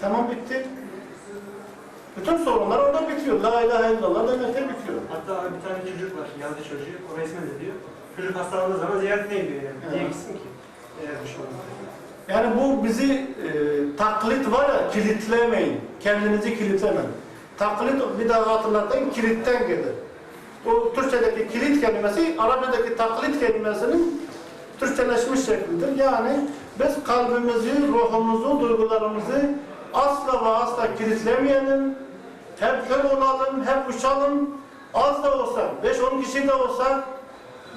Tamam bitti. Bütün sorunlar orada bitiyor. La ilahe illallah demekle bitiyor. Hatta bir tane çocuk var, yazdı çocuğu, o resmen de diyor. Çocuk hastalandığı zaman ziyaretine gidiyor yani. Niye Evet. gitsin ki? Eğer bir şey olmaz. Yani bu bizi e, taklit var ya kilitlemeyin. Kendinizi kilitlemeyin. Taklit bir daha hatırlatayım kilitten gelir. O Türkçedeki kilit kelimesi Arapçadaki taklit kelimesinin Türkçeleşmiş şeklidir. Yani biz kalbimizi, ruhumuzu, duygularımızı asla ve asla kilitlemeyelim. Hep kör olalım, hep uçalım. Az da olsa, 5-10 kişi de olsa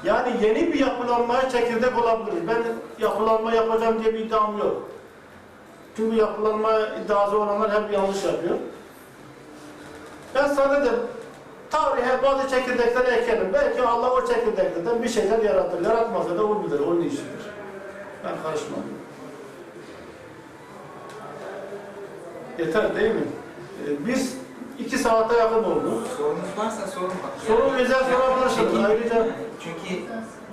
yani yeni bir yapılanmaya çekirdek olabiliriz. Ben yapılanma yapacağım diye bir iddiam yok. Çünkü yapılanma iddiası olanlar hep yanlış yapıyor. Ben sadece tarihe bazı çekirdekleri ekelim. Belki Allah o çekirdeklerden bir şeyler yaratır. Yaratmazsa da o bilir, onun işidir. Ben karışmam. Yeter değil mi? Ee, Biz iki saate yakın oldu. Sorunuz varsa sorun bak. Sorun özel sorabilirsiniz. Peki, Ayrıca Çünkü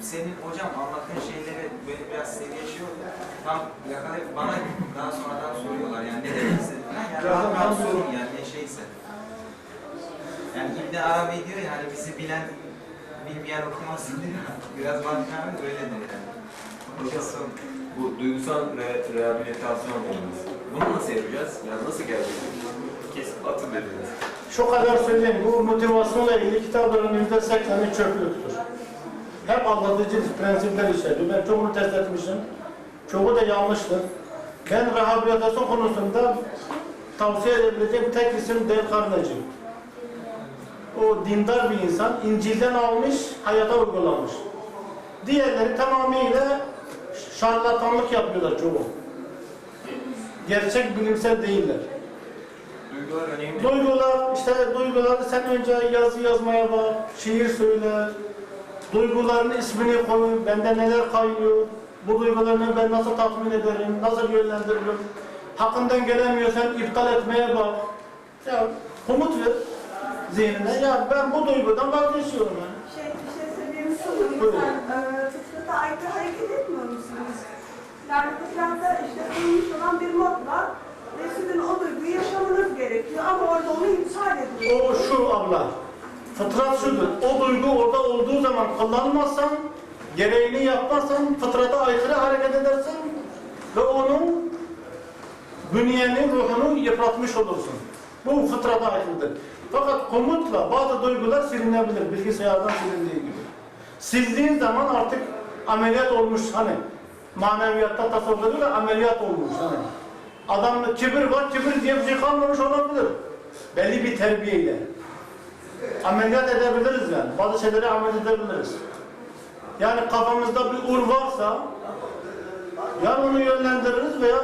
senin hocam anlattığın şeyleri böyle biraz seviye şey oluyor. Tam yakalayıp bana daha sonradan soruyorlar yani ne demek istediğini. Yani Ya, rahat rahat ben- sorun yani ne şeyse. Yani İbn Arabi diyor yani bizi bilen bilmeyen okumasın diyor. Biraz mantıklı öyledir yani. Hocam sorun. Bu duygusal re rehabilitasyon olmamız. Bunu nasıl yapacağız? Yani nasıl gerçekleşecek? Kesip atın dediniz. Şu kadar söyleyeyim, bu motivasyonla ilgili kitapların yüzde sekseni çöplüktür. Hep aldatıcı prensipler işlediyor. Ben çoğunu test etmişim. Çoğu da yanlıştır. Ben rehabilitasyon konusunda tavsiye edebileceğim tek isim Dale Carnegie. O dindar bir insan, İncil'den almış, hayata uygulamış. Diğerleri tamamıyla şarlatanlık yapıyorlar çoğu. Gerçek bilimsel değiller. Duygular önemli. Duygular, işte duyguları sen önce yazı yazmaya bak, şiir söyle, duyguların ismini koy, bende neler kaynıyor, bu duygularını ben nasıl tatmin ederim, nasıl yönlendiririm, hakkından gelemiyorsan iptal etmeye bak. Ya komut ver zihnine, ya ben bu duygudan vazgeçiyorum yani. Şey, bir şey söyleyeyim sanırım. Sen e, fıtrata aykırı hareket etmiyor musunuz? Yani fıtratta işte bulunmuş olan bir mod var. Ve sizin o duyguyu yaşamanız gerekiyor ama orada onu iptal ediyor. O şu abla, fıtrat şudur, o duygu orada olduğu zaman kullanmazsan, gereğini yapmazsan fıtrata aykırı hareket edersin ve onun bünyeni, ruhunu yıpratmış olursun. Bu fıtrata aykırıdır. Fakat komutla bazı duygular silinebilir, bilgisayardan silindiği gibi. Sildiğin zaman artık ameliyat olmuş hani maneviyatta tasavvur ediyor da ameliyat olmuş hani. Adamda kibir var, kibir diye bir şey kalmamış olabilir. Belli bir terbiyeyle. Ameliyat edebiliriz yani. Bazı şeyleri ameliyat edebiliriz. Yani kafamızda bir ur varsa ya onu yönlendiririz veya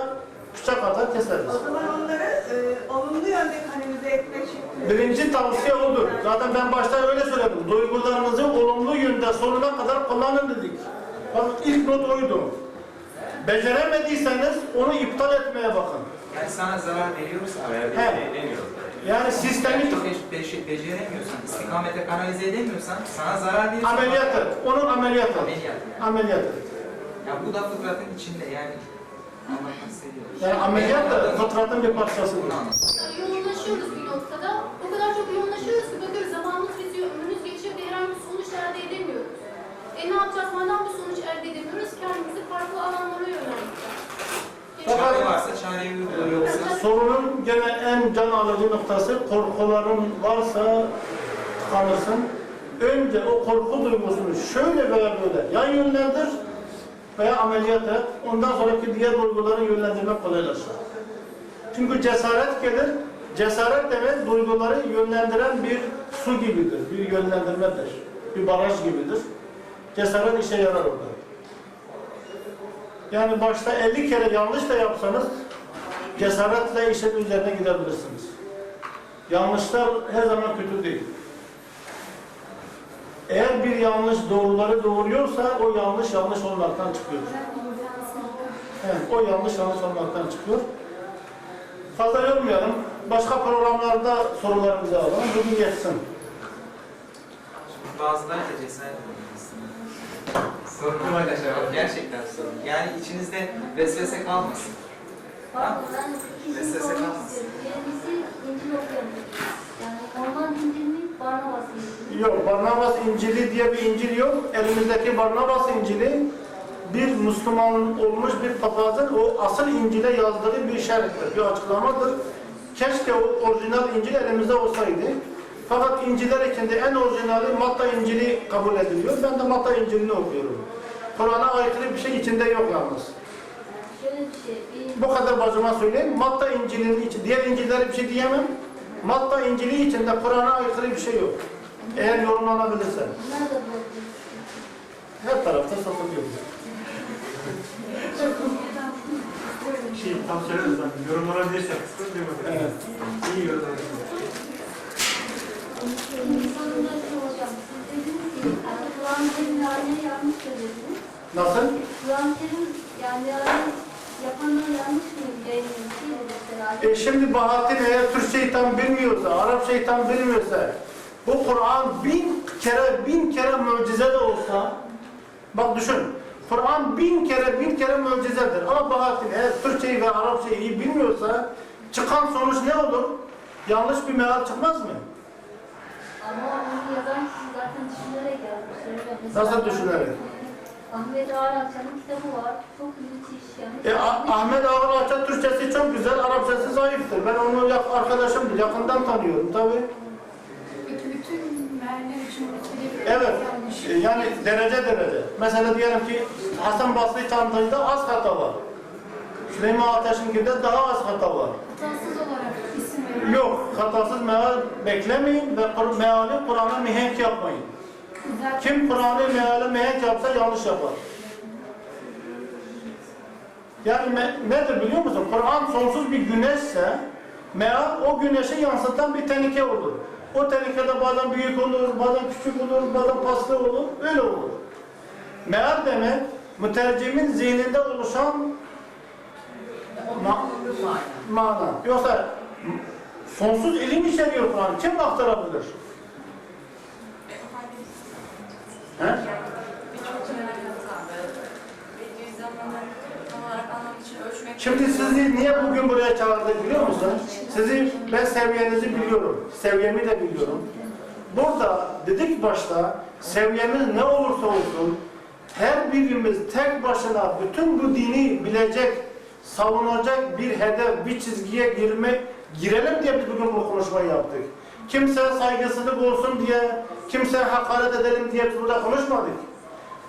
bıçak atar keseriz. O zaman onları e, olumlu yönde kanalize etmek şeklinde. Birinci tavsiye odur. Zaten ben başta öyle söyledim. Duygularınızı olumlu yönde sonuna kadar kullanın dedik. Bak ilk not oydu. Beceremediyseniz onu iptal etmeye bakın. Yani sana zarar veriyorsa He. demiyorum. Yani sistemi yani be- be- beceremiyorsan, istikamete kanalize edemiyorsan sana zarar veriyorsa ameliyat et. Onun ameliyat et. Ameliyat yani. Ameliyat et. Ya bu da fıtratın içinde yani anlatmak seviyorum. Yani ameliyat da fıtratın bir parçasıdır. Yoğunlaşıyoruz bir Yapacağız? Madem bir sonuç elde edemiyoruz, kendimizi farklı alanlara yönlendireceğiz. Çare varsa çareyi yoksa Sorunun gene en can alıcı noktası korkuların varsa tıkanırsın. Önce o korku duygusunu şöyle veya böyle ya yönlendir veya ameliyat et. Ondan sonraki diğer duyguları yönlendirmek kolaylaşır. Çünkü cesaret gelir. Cesaret demek duyguları yönlendiren bir su gibidir. Bir yönlendirmedir. Bir baraj gibidir. Cesaret işe yarar orada. Yani başta 50 kere yanlış da yapsanız cesaretle işin üzerine gidebilirsiniz. Yanlışlar her zaman kötü değil. Eğer bir yanlış doğruları doğuruyorsa o yanlış yanlış olmaktan çıkıyor. Evet, o yanlış yanlış olmaktan çıkıyor. Fazla yormayalım. Başka programlarda sorularımızı alalım. Bugün yetsin. bazıları da cesaret Sorun Sorunlu arkadaşlar, gerçekten sorun. Yani içinizde vesvese kalmasın. Tamam. Vesvese kalmasın. Yani ondan İncil'in Barnabas İncil'i. Yok, Barnabas İncil'i diye bir İncil yok. Elimizdeki Barnabas İncil'i bir Müslüman olmuş bir papazın o asıl İncil'e yazdığı bir şerhtir, bir açıklamadır. Keşke o orijinal İncil elimizde olsaydı. Fakat İncil'ler içinde en orijinali Matta İncil'i kabul ediliyor. Ben de Matta İncil'ini okuyorum. Kur'an'a aykırı bir şey içinde yok yalnız. Şey, Bu kadar bacıma söyleyeyim. Matta İncil'in içi, diğer İncil'lere bir şey diyemem. Matta İncil'i içinde Kur'an'a aykırı bir şey yok. Eğer yorumlanabilirse. nerede bu? Her tarafta satılıyor. Şey, tam söyleriz zaten. Yorumlanabilirse sıkıntı yok. Evet. İyi yorumlanabilir. Nasıl? Kur'an-ı Kerim yani yapanlar yanlış mı mesela? E şimdi Bahattin eğer Türkçeyi tam bilmiyorsa, Arapçayı tam bilmiyorsa, bu Kur'an bin kere, bin kere mucize de olsa, bak düşün, Kur'an bin kere, bin kere mucizedir. Ama Bahattin eğer Türkçeyi ve Arapçayı iyi bilmiyorsa, çıkan sonuç ne olur? Yanlış bir meal çıkmaz mı? Ama onu yazan kişi zaten düşünerek yazmış. Mesela Nasıl düşünerek? Ahmet Ağarakçı'nın kitabı var. Çok müthiş yani. E, A- Ahmet Ağırlaç'a Türkçesi çok güzel, Arapçası zayıftır. Ben onu yak- arkadaşımdır, yakından tanıyorum tabii. Peki bütün mealler için metodoloji Evet, e, yani derece derece. Mesela diyelim ki Hasan Basri tanıdığında az hata var. Süleyman Ateş'inkinde daha az hata var. Hatasız olarak isim verin. Yok, hatasız meal beklemeyin ve Kur- meali Kur'an'a mihenk yapmayın. Zaten Kim Kur'an'ı meale mihenk yapsa yanlış yapar. Yani me- nedir biliyor musun? Kur'an sonsuz bir güneşse meal o güneşi yansıtan bir tenike olur. O tenekede bazen büyük olur, bazen küçük olur, bazen paslı olur, öyle olur. Meal demek mütercimin zihninde oluşan ma- mana. Yoksa sonsuz ilim içeriyor Kur'an. Kim aktarabilir? He? Şimdi sizi niye bugün buraya çağırdık biliyor musun? Sizi, ben seviyenizi biliyorum. Seviyemi de biliyorum. Burada dedik başta, seviyemiz ne olursa olsun, her birimiz tek başına bütün bu dini bilecek, savunacak bir hedef, bir çizgiye girme, girelim diye biz bugün bu konuşmayı yaptık. Kimse saygısızlık olsun diye, kimse hakaret edelim diye biz burada konuşmadık.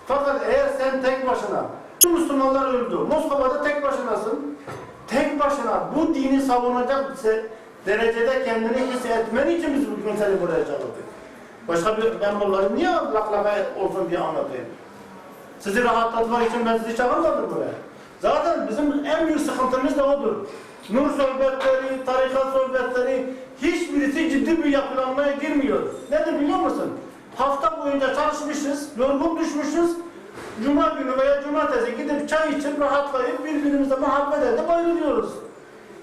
Fakat eğer sen tek başına, bütün Müslümanlar öldü, Moskova'da tek başınasın, tek başına bu dini savunacak derecede kendini hissetmen için biz bugün seni buraya çağırdık. Başka bir, ben bunları niye laklava olsun diye anlatayım? Sizi rahatlatmak için ben sizi çağırmadım buraya. Zaten bizim en büyük sıkıntımız da odur. Nur sohbetleri, tarikat sohbetleri, hiçbirisi ciddi bir yapılanmaya girmiyor. Nedir biliyor musun? Hafta boyunca çalışmışız, yorgun düşmüşüz. Cuma günü veya cumartesi gidip çay içip rahatlayıp birbirimize muhabbet edip ayrılıyoruz.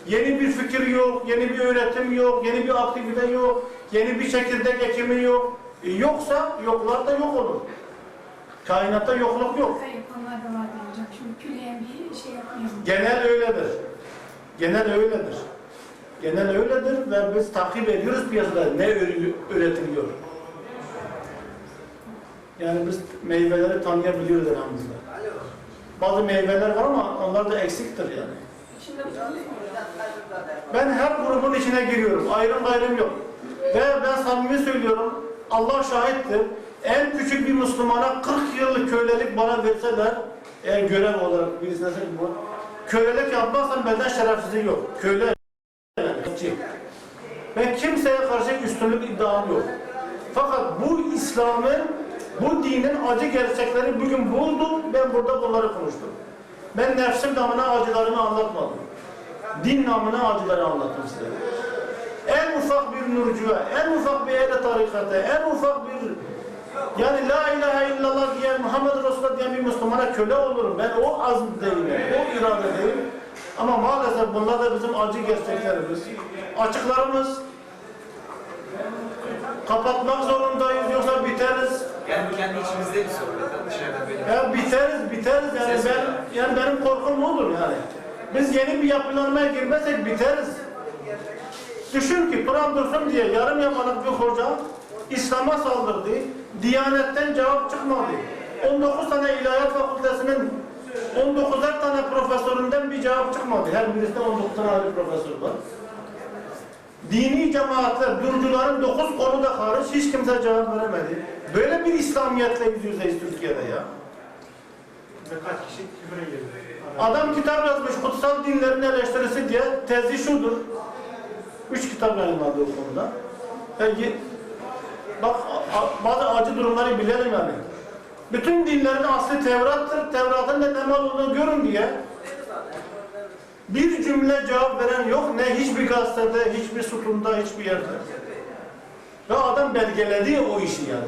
Yeni bir fikir yok, yeni bir öğretim yok, yeni bir aktivite yok, yeni bir çekirdek ekimi yok. E, yoksa yoklar da yok olur. Kainatta yokluk yok. Hayır da var hocam. Şimdi külliyen bir şey yapmayalım. Genel öyledir. Genel öyledir. Genel öyledir ve biz takip ediyoruz piyasada ne üretiliyor. Yani biz meyveleri tanıyabiliyoruz elhamdülillah. Bazı meyveler var ama onlar da eksiktir yani. Ben her grubun içine giriyorum. Ayrım gayrım yok. Ve ben samimi söylüyorum. Allah şahittir. En küçük bir Müslümana 40 yıllık kölelik bana verseler, eğer görev olarak birisine söyleyeyim bu, kölelik yapmazsam benden şerefsizlik yok. Köle. Ben kimseye karşı üstünlük iddiam yok. Fakat bu İslam'ın, bu dinin acı gerçekleri bugün buldum, ben burada bunları konuştum. Ben nefsim namına acılarımı anlatmadım. Din namına acıları anlattım size. En ufak bir nurcuya, en ufak bir ehl tarikata, en ufak bir yani la ilahe illallah diyen, Muhammed Resulullah diyen bir Müslümana köle olurum. Ben o azm değilim, o irade değilim. Ama maalesef bunlar da bizim acı gerçeklerimiz. Açıklarımız kapatmak zorundayız yoksa biteriz. Yani kendi içimizde bir böyle. Ya biteriz, biteriz yani Ses ben yani benim korkum odur yani. Biz yeni bir yapılanmaya girmezsek biteriz. Düşün ki Kur'an dursun diye yarım yamalak bir hoca İslam'a saldırdı. Diyanetten cevap çıkmadı. 19 tane ilahiyat fakültesinin 19'ar tane profesöründen bir cevap çıkmadı. Her birisinde 19 tane ayrı profesör var. Dini cemaatler, durcuların 9 konu da hariç hiç kimse cevap veremedi. Böyle bir İslamiyetle yüz yüzeyiz Türkiye'de ya. Ve kaç kişi küfüre girdi. Adam kitap yazmış, kutsal dinlerin eleştirisi diye tezi şudur. Üç kitap yayınladı o konuda. Yani, bak bazı acı durumları bilelim yani. Bütün dinlerin aslı Tevrat'tır. Tevrat'ın ne temel olduğunu görün diye bir cümle cevap veren yok. Ne hiçbir gazetede, hiçbir sütunda, hiçbir yerde. Ve adam belgeledi o işi yani.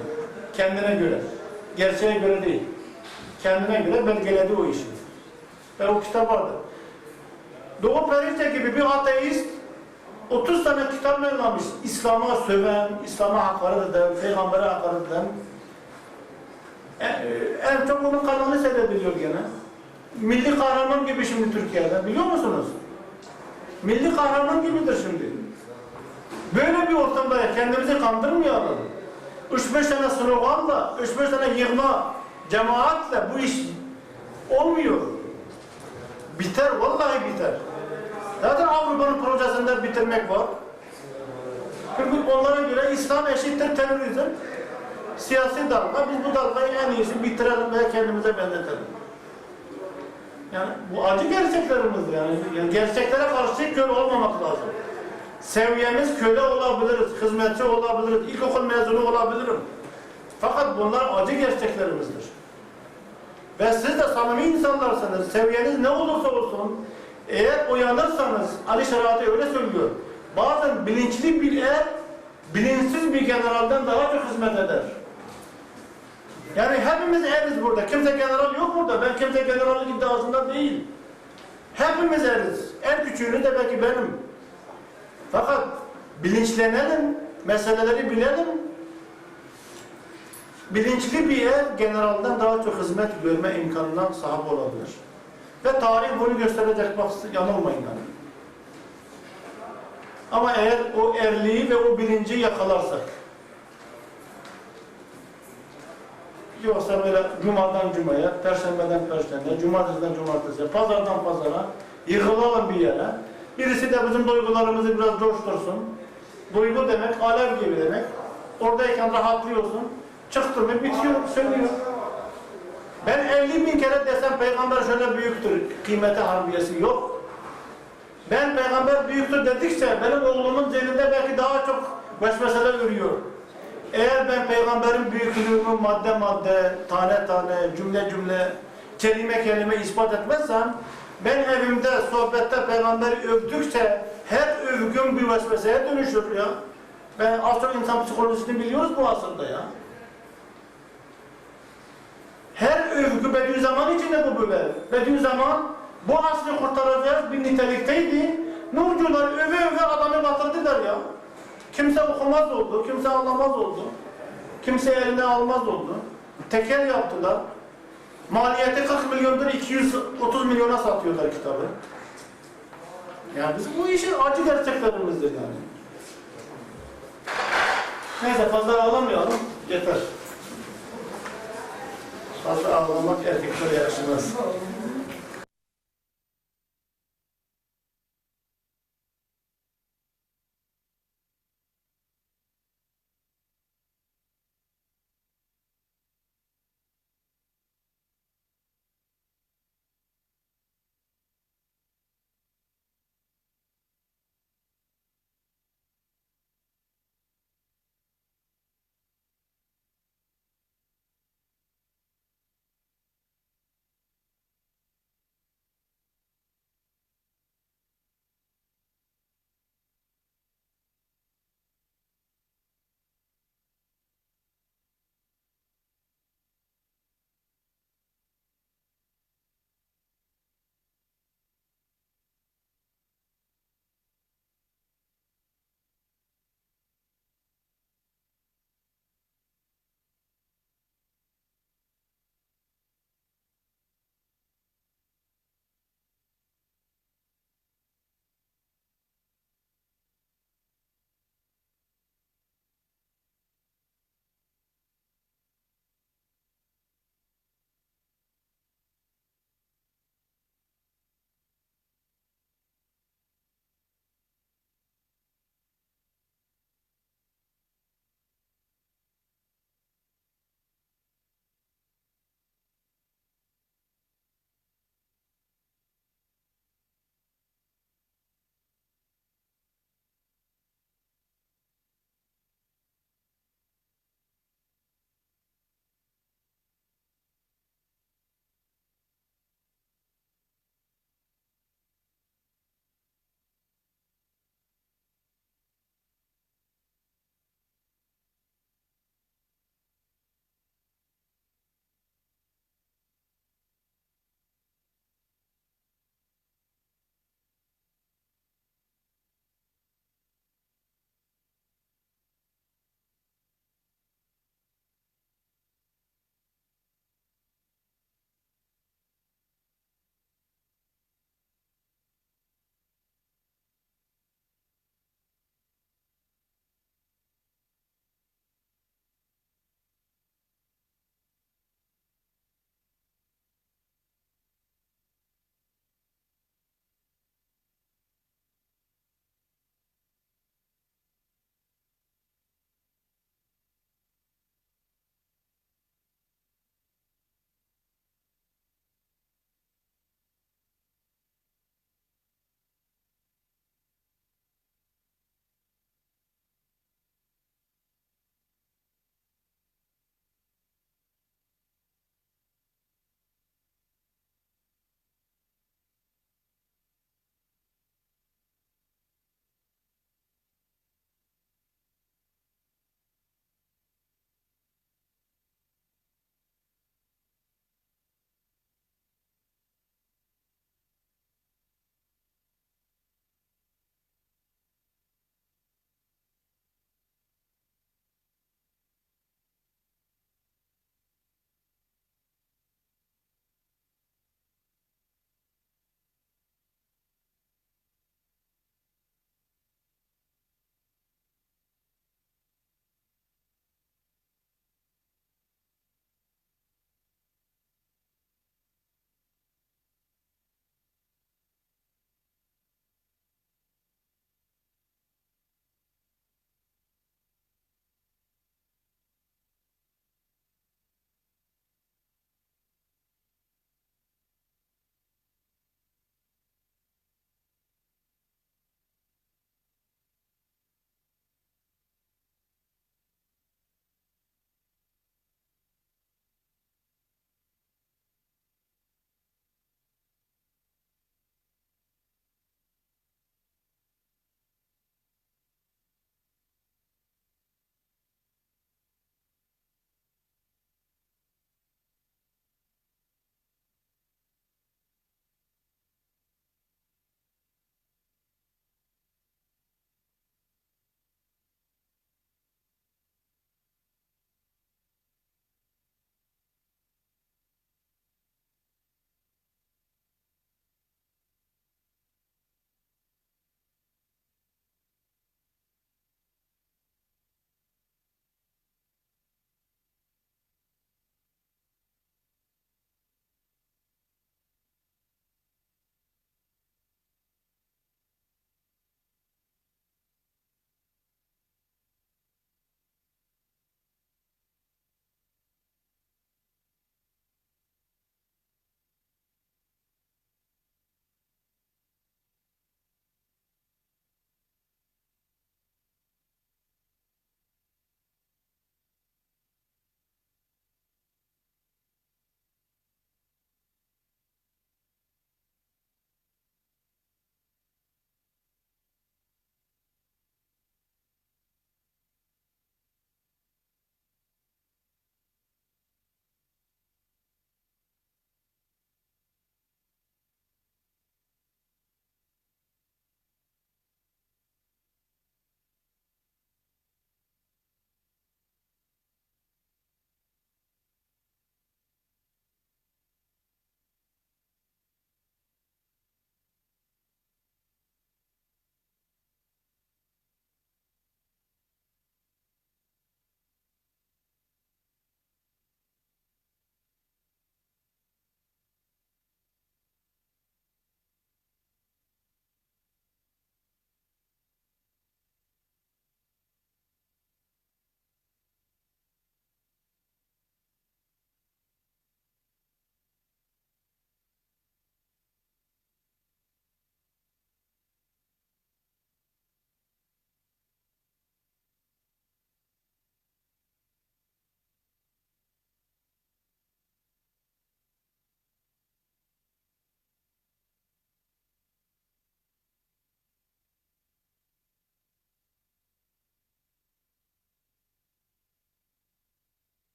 Kendine göre. Gerçeğe göre değil. Kendine göre belgeledi o işi. Ve o kitap vardı. Doğu Perinçe gibi bir ateist 30 tane kitap yayınlamış. İslam'a söven, İslam'a hakaret eden, Peygamber'e hakaret eden. En, en çok onun kanalı seyrediliyor gene. Milli kahraman gibi şimdi Türkiye'de. Biliyor musunuz? Milli kahraman gibidir şimdi. Böyle bir ortamda kendimizi kandırmayalım. 3-5 tane sloganla, 3-5 tane yığma cemaatle bu iş olmuyor. Biter, vallahi biter. Zaten Avrupa'nın projesinde bitirmek var. Çünkü onlara göre İslam eşittir terörizm. Siyasi dalga, biz bu dalgayı en iyisi bitirelim ve kendimize benzetelim. Yani bu acı gerçeklerimizdir yani. yani gerçeklere karşı kör olmamak lazım. Seviyemiz köle olabiliriz, hizmetçi olabiliriz, ilkokul mezunu olabilirim. Fakat bunlar acı gerçeklerimizdir. Ve siz de samimi insanlarsınız. Seviyeniz ne olursa olsun eğer uyanırsanız Ali Şeriatı öyle söylüyor. Bazen bilinçli bir er bilinçsiz bir generalden daha çok hizmet eder. Yani hepimiz eriz burada. Kimse general yok burada. Ben kimse general iddiasında değil. Hepimiz eriz. En küçüğünü de belki benim. Fakat bilinçlenelim, meseleleri bilelim, bilinçli bir er generalden daha çok hizmet görme imkanına sahip olabilir. Ve tarih bunu gösterecek bak yanılmayın yani. Ama eğer o erliği ve o bilinci yakalarsak yoksa böyle cumadan cumaya, perşembeden perşembeye, cumartesiden cumartesiye, pazardan pazara yıkılalım bir yere. Birisi de bizim duygularımızı biraz coştursun. Duygu demek alev gibi demek. Oradayken rahatlıyorsun. Çıktı mı bitiyor, sönüyor. Ben 50 bin kere desem peygamber şöyle büyüktür, kıymeti harbiyesi yok. Ben peygamber büyüktür dedikçe benim oğlumun zihninde belki daha çok vesveseler örüyor. Eğer ben peygamberin büyüklüğünü madde madde, tane tane, cümle cümle, kelime kelime ispat etmezsem ben evimde, sohbette peygamberi övdükçe her övgüm bir vesveseye dönüşür ya. Ben az çok insan psikolojisini biliyoruz bu asırda ya. Her övgü Bediüzzaman içinde bu böyle. Bediüzzaman bu asrı kurtaracağız bir nitelikteydi. Nurcular öve öve adamı batırdılar ya. Kimse okumaz oldu, kimse anlamaz oldu. Kimse eline almaz oldu. Tekel yaptılar. Maliyeti 40 milyondur, 230 milyona satıyorlar kitabı. Yani biz bu işin acı gerçeklerimizdir yani. Neyse fazla ağlamayalım, yeter. Fazla ağlamak erkeklere yakışmaz.